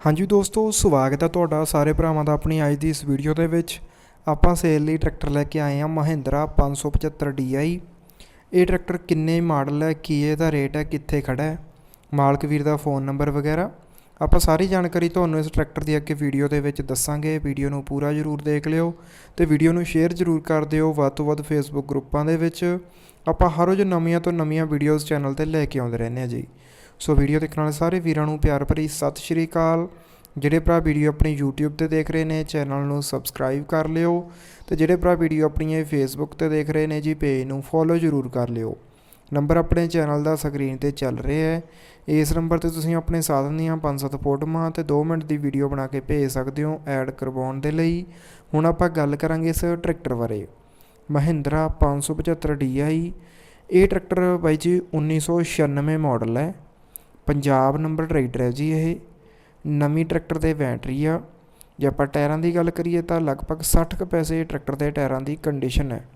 ਹਾਂਜੀ ਦੋਸਤੋ, ਸਵਾਗਤ ਹੈ ਤੁਹਾਡਾ ਸਾਰੇ ਭਰਾਵਾਂ ਦਾ ਆਪਣੀ ਅੱਜ ਦੀ ਇਸ ਵੀਡੀਓ ਦੇ ਵਿੱਚ। ਆਪਾਂ ਸੇਲ ਲਈ ਟਰੈਕਟਰ ਲੈ ਕੇ ਆਏ ਹਾਂ ਮਹਿੰਦਰਾ 575 DI ਇਹ ਟਰੈਕਟਰ ਕਿੰਨੇ ਮਾਡਲ ਹੈ, ਕੀ ਇਹਦਾ ਰੇਟ ਹੈ, ਕਿੱਥੇ ਖੜਾ ਹੈ? ਮਾਲਕ ਵੀਰ ਦਾ ਫੋਨ ਨੰਬਰ ਵਗੈਰਾ। ਆਪਾਂ ਸਾਰੀ ਜਾਣਕਾਰੀ ਤੁਹਾਨੂੰ ਇਸ ਟਰੈਕਟਰ ਦੀ ਅੱਗੇ ਵੀਡੀਓ ਦੇ ਵਿੱਚ ਦੱਸਾਂਗੇ। ਵੀਡੀਓ ਨੂੰ ਪੂਰਾ ਜ਼ਰੂਰ ਦੇਖ ਲਿਓ ਤੇ ਵੀਡੀਓ ਨੂੰ ਸ਼ੇਅਰ ਜ਼ਰੂਰ ਕਰ ਦਿਓ ਵੱਧ ਤੋਂ ਵੱਧ ਫੇਸਬੁੱਕ ਗਰੁੱਪਾਂ ਦੇ ਵਿੱਚ। ਆਪਾਂ ਹਰ ਰੋਜ਼ ਨਵੀਆਂ ਤੋਂ ਨਵੀਆਂ ਵੀਡੀਓਜ਼ ਚੈਨਲ ਤੇ ਲੈ ਕੇ ਆਉਂਦੇ ਰਹਿੰਦੇ ਹਾਂ ਜੀ। ਸੋ ਵੀਡੀਓ ਦੇਖਣ ਵਾਲੇ ਸਾਰੇ ਵੀਰਾਂ ਨੂੰ ਪਿਆਰ ਭਰੀ ਸਤਿ ਸ਼੍ਰੀ ਅਕਾਲ। ਜਿਹੜੇ ਭਰਾ ਵੀਡੀਓ ਆਪਣੀ YouTube ਤੇ ਦੇਖ ਰਹੇ ਨੇ, ਚੈਨਲ ਨੂੰ ਸਬਸਕ੍ਰਾਈਬ ਕਰ ਲਿਓ ਤੇ ਜਿਹੜੇ ਭਰਾ ਵੀਡੀਓ ਆਪਣੀ ਇਹ Facebook ਤੇ ਦੇਖ ਰਹੇ ਨੇ ਜੀ ਪੇਜ ਨੂੰ ਫੋਲੋ ਜ਼ਰੂਰ ਕਰ ਲਿਓ। ਨੰਬਰ ਆਪਣੇ ਚੈਨਲ ਦਾ ਸਕਰੀਨ ਤੇ ਚੱਲ ਰਿਹਾ ਹੈ। ਇਸ ਨੰਬਰ ਤੇ ਤੁਸੀਂ ਆਪਣੇ ਸਾਧਨ ਦੀਆਂ 5-7 ਫੋਟੋਆਂ ਤੇ 2 ਮਿੰਟ ਦੀ ਵੀਡੀਓ ਬਣਾ ਕੇ ਭੇਜ ਸਕਦੇ ਹੋ ਐਡ ਕਰਵਾਉਣ ਦੇ ਲਈ। ਹੁਣ ਆਪਾਂ ਗੱਲ ਕਰਾਂਗੇ ਇਸ ਟਰੈਕਟਰ ਬਾਰੇ। ਮਹਿੰਦਰਾ 575 DI ਇਹ ਟਰੈਕਟਰ ਬਾਈ ਜੀ 1996 ਮਾਡਲ ਹੈ। ਪੰਜਾਬ ਨੰਬਰ ਟਰੈਕਟਰ ਹੈ ਜੀ ਇਹ। ਨਵੀਂ ਟਰੈਕਟਰ ਦੇ ਬੈਟਰੀ ਆ। ਜੇ ਆਪਾਂ ਟਾਇਰਾਂ ਦੀ ਗੱਲ ਕਰੀਏ ਤਾਂ ਲਗਭਗ 60 ਕੁ ਪੈਸੇ ਟਰੈਕਟਰ ਦੇ ਟਾਇਰਾਂ ਦੀ ਕੰਡੀਸ਼ਨ ਹੈ।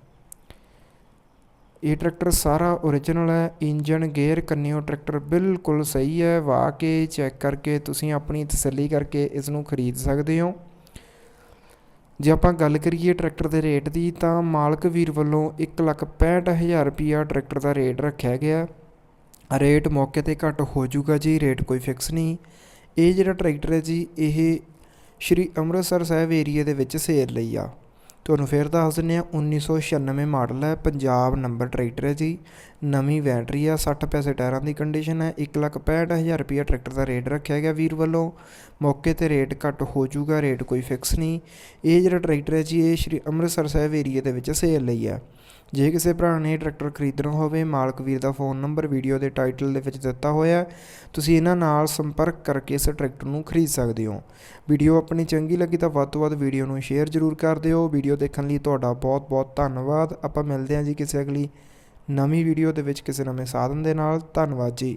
ਇਹ ਟਰੈਕਟਰ ਸਾਰਾ ਓਰੀਜਨਲ ਹੈ। ਇੰਜਨ ਗੇਅਰ ਕੰਨਿਓ ਟਰੈਕਟਰ ਬਿਲਕੁਲ ਸਹੀ ਹੈ। ਵਾਹ ਕੇ ਚੈੱਕ ਕਰਕੇ ਤੁਸੀਂ ਆਪਣੀ ਤਸੱਲੀ ਕਰਕੇ ਇਸ ਨੂੰ ਖਰੀਦ ਸਕਦੇ ਹੋ। ਜੇ ਆਪਾਂ ਗੱਲ ਕਰੀਏ ਟਰੈਕਟਰ ਦੇ ਰੇਟ ਦੀ ਤਾਂ ਮਾਲਕ ਵੀਰ ਵੱਲੋਂ 165000 ਰੁਪਿਆ ਟਰੈਕਟਰ ਦਾ ਰੇਟ ਰੱਖਿਆ ਗਿਆ। ਰੇਟ ਮੌਕੇ ਤੇ ਘੱਟ ਹੋ ਜਾਊਗਾ ਜੀ, ਰੇਟ ਕੋਈ ਫਿਕਸ ਨਹੀਂ। ਇਹ ਜਿਹੜਾ ਟਰੈਕਟਰ ਹੈ ਜੀ, ਇਹ ਸ਼੍ਰੀ ਅੰਮ੍ਰਿਤਸਰ ਸਾਹਿਬ ਏਰੀਆ ਦੇ ਵਿੱਚ ਸੇਲ ਲਈ ਆ। ਤੁਹਾਨੂੰ ਫਿਰ ਦੱਸ ਦਿੰਦੇ ਆ 1996 ਮਾਡਲ ਹੈ, ਪੰਜਾਬ ਨੰਬਰ ਟਰੈਕਟਰ ਹੈ ਜੀ। ਨਵੀਂ ਬੈਟਰੀ ਆ 60 ਪੈਸੇ ਟਾਇਰਾਂ ਦੀ ਕੰਡੀਸ਼ਨ ਹੈ 165000 ਰੁਪਿਆ ਟਰੈਕਟਰ ਦਾ ਰੇਟ ਰੱਖਿਆ ਗਿਆ ਵੀਰ ਵੱਲੋਂ। ਮੌਕੇ ਤੇ ਰੇਟ ਘੱਟ ਹੋ ਜਾਊਗਾ, ਰੇਟ ਕੋਈ ਫਿਕਸ ਨਹੀਂ। ਇਹ ਜਿਹੜਾ ਟਰੈਕਟਰ ਹੈ ਜੀ, ਇਹ ਸ਼੍ਰੀ ਅੰਮ੍ਰਿਤਸਰ ਸਾਹਿਬ ਏਰੀਆ ਦੇ ਵਿੱਚ ਸੇਲ ਲਈ ਆ। ਜੇ ਕਿਸੇ ਭਰਾ ਨੇ ਟਰੈਕਟਰ ਖਰੀਦਣਾ ਹੋਵੇ, ਮਾਲਕ ਵੀਰ ਦਾ ਫੋਨ ਨੰਬਰ ਵੀਡੀਓ ਦੇ ਟਾਈਟਲ ਦੇ ਵਿੱਚ ਦਿੱਤਾ ਹੋਇਆ ਤੁਸੀਂ ਇਹਨਾਂ ਨਾਲ ਸੰਪਰਕ ਕਰਕੇ ਇਸ ਟਰੈਕਟਰ ਨੂੰ ਖਰੀਦ ਸਕਦੇ ਹੋ। ਵੀਡੀਓ ਆਪਣੀ ਚੰਗੀ ਲੱਗੀ ਤਾਂ ਵੱਧ ਤੋਂ ਵੱਧ ਵੀਡੀਓ ਨੂੰ ਸ਼ੇਅਰ ਜ਼ਰੂਰ ਕਰ ਦਿਓ। ਵੀਡੀਓ ਦੇਖਣ ਲਈ ਤੁਹਾਡਾ ਬਹੁਤ ਬਹੁਤ ਧੰਨਵਾਦ। ਆਪਾਂ ਮਿਲਦੇ ਹਾਂ ਜੀ ਕਿਸੇ ਅਗਲੀ ਨਵੀਂ ਵੀਡੀਓ ਦੇ ਵਿੱਚ ਕਿਸੇ ਨਵੇਂ ਸਾਧਨ ਦੇ ਨਾਲ। ਧੰਨਵਾਦ ਜੀ।